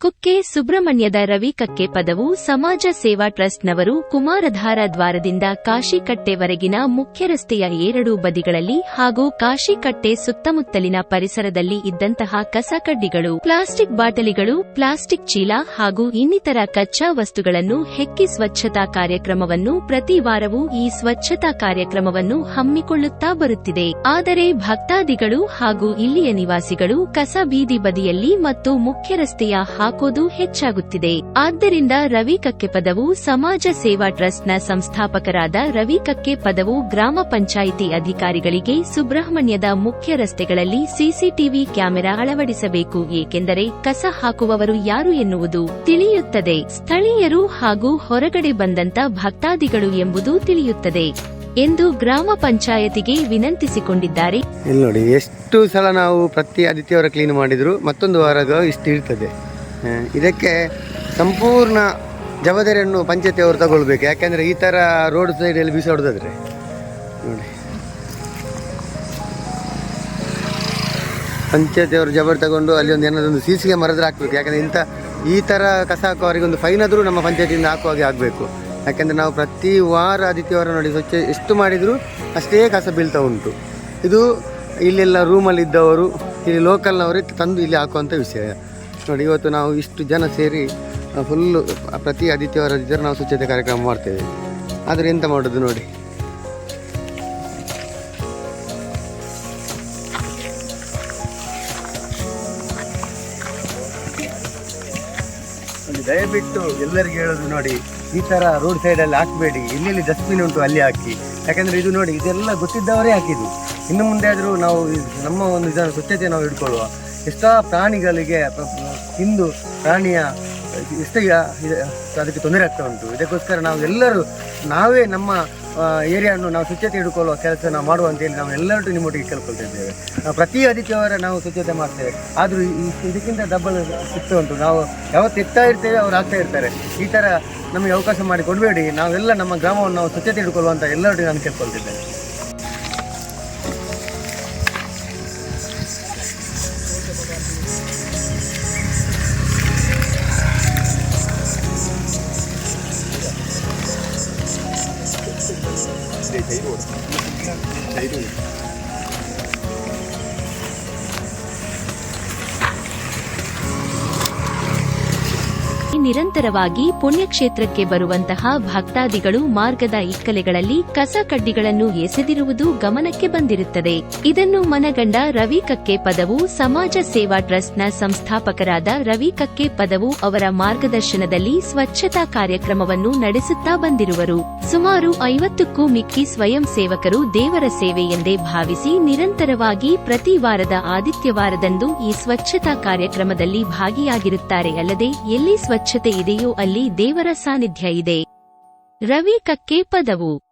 ಕುಕ್ಕೆ ಸುಬ್ರಹ್ಮಣ್ಯದ ರವಿ ಕಕ್ಕೆ ಪದವು ಸಮಾಜ ಸೇವಾ ಟ್ರಸ್ಟ್ನವರು ಕುಮಾರಧಾರ ದ್ವಾರದಿಂದ ಕಾಶಿಕಟ್ಟೆವರೆಗಿನ ಮುಖ್ಯ ರಸ್ತೆಯ ಎರಡೂ ಬದಿಗಳಲ್ಲಿ ಹಾಗೂ ಕಾಶಿಕಟ್ಟೆ ಸುತ್ತಮುತ್ತಲಿನ ಪರಿಸರದಲ್ಲಿ ಇದ್ದಂತಹ ಕಸಕಡ್ಡಿಗಳು, ಪ್ಲಾಸ್ಟಿಕ್ ಬಾಟಲಿಗಳು, ಪ್ಲಾಸ್ಟಿಕ್ ಚೀಲ ಹಾಗೂ ಇನ್ನಿತರ ಕಚ್ಚಾ ವಸ್ತುಗಳನ್ನು ಹೆಕ್ಕಿ ಸ್ವಚ್ಛತಾ ಕಾರ್ಯಕ್ರಮವನ್ನು ಪ್ರತಿ ವಾರವೂ ಈ ಸ್ವಚ್ಛತಾ ಕಾರ್ಯಕ್ರಮವನ್ನು ಹಮ್ಮಿಕೊಳ್ಳುತ್ತಾ ಬರುತ್ತಿದೆ. ಆದರೆ ಭಕ್ತಾದಿಗಳು ಹಾಗೂ ಇಲ್ಲಿಯ ನಿವಾಸಿಗಳು ಕಸ ಬೀದಿ ಬದಿಯಲ್ಲಿ ಮತ್ತು ಮುಖ್ಯ ರಸ್ತೆಯ ಹಾಕೋದು ಹೆಚ್ಚಾಗುತ್ತಿದೆ. ಆದ್ದರಿಂದ ರವಿ ಕಕ್ಕೆ ಪದವು ಸಮಾಜ ಸೇವಾ ಟ್ರಸ್ಟ್ನ ಸಂಸ್ಥಾಪಕರಾದ ರವಿ ಕಕ್ಕೆ ಪದವು ಗ್ರಾಮ ಪಂಚಾಯಿತಿ ಅಧಿಕಾರಿಗಳಿಗೆ ಸುಬ್ರಹ್ಮಣ್ಯದ ಮುಖ್ಯ ರಸ್ತೆಗಳಲ್ಲಿ ಸಿಸಿಟಿವಿ ಕ್ಯಾಮೆರಾ ಅಳವಡಿಸಬೇಕು. ಏಕೆಂದರೆ ಕಸ ಹಾಕುವವರು ಯಾರು ಎನ್ನುವುದು ತಿಳಿಯುತ್ತದೆ. ಸ್ಥಳೀಯರು ಹಾಗೂ ಹೊರಗಡೆ ಬಂದಂತ ಭಕ್ತಾದಿಗಳು ಎಂಬುದು ತಿಳಿಯುತ್ತದೆ ಎಂದು ಗ್ರಾಮ ಪಂಚಾಯತಿಗೆ ವಿನಂತಿಸಿಕೊಂಡಿದ್ದಾರೆ. ನೋಡಿ, ಎಷ್ಟು ಸಲ ನಾವು ಪ್ರತಿ ಆದಿತ್ಯವಾರ ಕ್ಲೀನ್ ಮಾಡಿದ್ರು ಮತ್ತೊಂದು ವಾರ ಇಷ್ಟು ಇರ್ತದೆ ಇದಕ್ಕೆ ಸಂಪೂರ್ಣ ಜವಾಬ್ದಾರಿಯನ್ನು ಪಂಚಾಯತಿಯವರು ತಗೊಳ್ಬೇಕು. ಯಾಕೆಂದರೆ ಈ ಥರ ರೋಡ್ ಸೈಡಲ್ಲಿ ಬೀಸಾಡೋದಾದ್ರೆ. ನೋಡಿ. ಪಂಚಾಯತಿಯವರು ಜವಾಬ್ದಾರಿ ತಗೊಂಡು ಅಲ್ಲಿ ಒಂದು ಏನಾದ್ರು ಒಂದು ಸಿ ಸಿ ಕ್ಯಾಮರಾದ್ರೆ ಹಾಕ್ಬೇಕು. ಯಾಕಂದರೆ ಇಂಥ ಈ ಥರ ಕಸ ಹಾಕುವವರಿಗೆ ಒಂದು ಫೈನ್ ಆದರೂ ನಮ್ಮ ಪಂಚಾಯತಿಯಿಂದ ಹಾಕುವ ಹಾಗೆ ಆಗಬೇಕು. ಯಾಕೆಂದರೆ ನಾವು ಪ್ರತಿ ವಾರ ಆದಿತ್ಯವಾರ ನೋಡಿ ಸ್ವಚ್ಛ ಎಷ್ಟು ಮಾಡಿದರೂ ಅಷ್ಟೇ ಕಸ ಬೀಳ್ತಾ ಉಂಟು. ಇದು ಇಲ್ಲೆಲ್ಲ ರೂಮಲ್ಲಿ ಇದ್ದವರು, ಇಲ್ಲಿ ಲೋಕಲ್ನವರೇ ತಂದು ಇಲ್ಲಿ ಹಾಕುವಂಥ ವಿಷಯ. ನೋಡಿ, ಇವತ್ತು ನಾವು ಇಷ್ಟು ಜನ ಸೇರಿ ಫುಲ್ಲು ಪ್ರತಿ ಆದಿತ್ಯವಾರ ಇದ್ದರೆ ನಾವು ಸ್ವಚ್ಛತೆ ಕಾರ್ಯಕ್ರಮ ಮಾಡ್ತೇವೆ. ಆದರೆ ಎಂತ ಮಾಡೋದು ನೋಡಿ? ದಯವಿಟ್ಟು ಎಲ್ಲರಿಗೂ ಹೇಳೋದು ನೋಡಿ, ಈ ಥರ ರೋಡ್ ಸೈಡಲ್ಲಿ ಹಾಕಬೇಡಿ. ಎಲ್ಲೆಲ್ಲಿ ಡಸ್ಟ್ಬಿನ್ ಉಂಟು, ಅಲ್ಲಿ ಹಾಕಿ. ಯಾಕಂದರೆ ಇದು ನೋಡಿ, ಇದೆಲ್ಲ ಗೊತ್ತಿದ್ದವರೇ ಹಾಕಿದ್ದು. ಇನ್ನು ಮುಂದೆ ಆದರೂ ನಾವು ನಮ್ಮ ಒಂದು ಇದನ್ನು ಸ್ವಚ್ಛತೆ ನಾವು ಇಟ್ಕೊಳ್ಳುವ ಎಷ್ಟೋ ಪ್ರಾಣಿಗಳಿಗೆ ಪ- ಪ್ರಾಣಿಯ ಎಷ್ಟೇ ಅದಕ್ಕೆ ತೊಂದರೆ ಆಗ್ತಾ ಉಂಟು. ಇದಕ್ಕೋಸ್ಕರ ನಾವು ಎಲ್ಲರೂ, ನಾವೇ ನಮ್ಮ ಏರಿಯಾವನ್ನು ನಾವು ಸ್ವಚ್ಛತೆ ಇಟ್ಕೊಳ್ಳುವ ಕೆಲಸ ನಾವು ಮಾಡುವ ಅಂತೇಳಿ ನಾವು ಎಲ್ಲರೂ ನಿಮ್ಮೊಟ್ಟಿಗೆ ಕೇಳ್ಕೊಳ್ತಿದ್ದೇವೆ ನಾವು ಪ್ರತಿ ಆದಿತ್ಯವಾರ ನಾವು ಸ್ವಚ್ಛತೆ ಮಾಡ್ತೇವೆ. ಆದರೂ ಇದಕ್ಕಿಂತ ಡಬ್ಬಲ್ ಸಿಗ್ತಾ ಉಂಟು. ನಾವು ಯಾವತ್ತು ಎತ್ತಾ ಇರ್ತೇವೆ, ಅವ್ರು ಆಗ್ತಾ ಇರ್ತಾರೆ. ಈ ಥರ ನಮಗೆ ಅವಕಾಶ ಮಾಡಿ ಕೊಡಬೇಡಿ ನಾವೆಲ್ಲ ನಮ್ಮ ಗ್ರಾಮವನ್ನು ನಾವು ಸ್ವಚ್ಛತೆ ಇಟ್ಕೊಳ್ಳುವಂಥ ಎಲ್ಲರೊಟ್ಟಿಗೆ ನಾನು ಕೇಳ್ಕೊಳ್ತಿದ್ದೇನೆ. を使っているんです。ನಿರಂತರವಾಗಿ ಪುಣ್ಯಕ್ಷೇತ್ರಕ್ಕೆ ಬರುವಂತಹ ಭಕ್ತಾದಿಗಳು ಮಾರ್ಗದ ಇಕ್ಕಲೆಗಳಲ್ಲಿ ಕಸ ಕಡ್ಡಿಗಳನ್ನು ಎಸೆದಿರುವುದು ಗಮನಕ್ಕೆ ಬಂದಿರುತ್ತದೆ. ಇದನ್ನು ಮನಗಂಡ ರವಿ ಕಕ್ಕೆ ಪದವು ಸಮಾಜ ಸೇವಾ ಟ್ರಸ್ಟ್ನ ಸಂಸ್ಥಾಪಕರಾದ ರವಿ ಕಕ್ಕೆ ಪದವು ಅವರ ಮಾರ್ಗದರ್ಶನದಲ್ಲಿ ಸ್ವಚ್ಛತಾ ಕಾರ್ಯಕ್ರಮವನ್ನು ನಡೆಸುತ್ತಾ ಬಂದಿರುವರು. ಸುಮಾರು ಐವತ್ತಕ್ಕೂ ಮಿಕ್ಕಿ ಸ್ವಯಂ ಸೇವಕರು ದೇವರ ಸೇವೆ ಎಂದೇ ಭಾವಿಸಿ ನಿರಂತರವಾಗಿ ಪ್ರತಿ ವಾರದ ಆದಿತ್ಯವಾರದಂದು ಈ ಸ್ವಚ್ಛತಾ ಕಾರ್ಯಕ್ರಮದಲ್ಲಿ ಭಾಗಿಯಾಗಿರುತ್ತಾರೆ. ಅಲ್ಲದೆ ಎಲ್ಲಿ ಸ್ವಚ್ಛತೆ ಇದೆಯೋ ಅಲ್ಲಿ ದೇವರ ಸಾನ್ನಿಧ್ಯ ಇದೆ. ರವಿ ಕಕ್ಕೆ ಪದವು.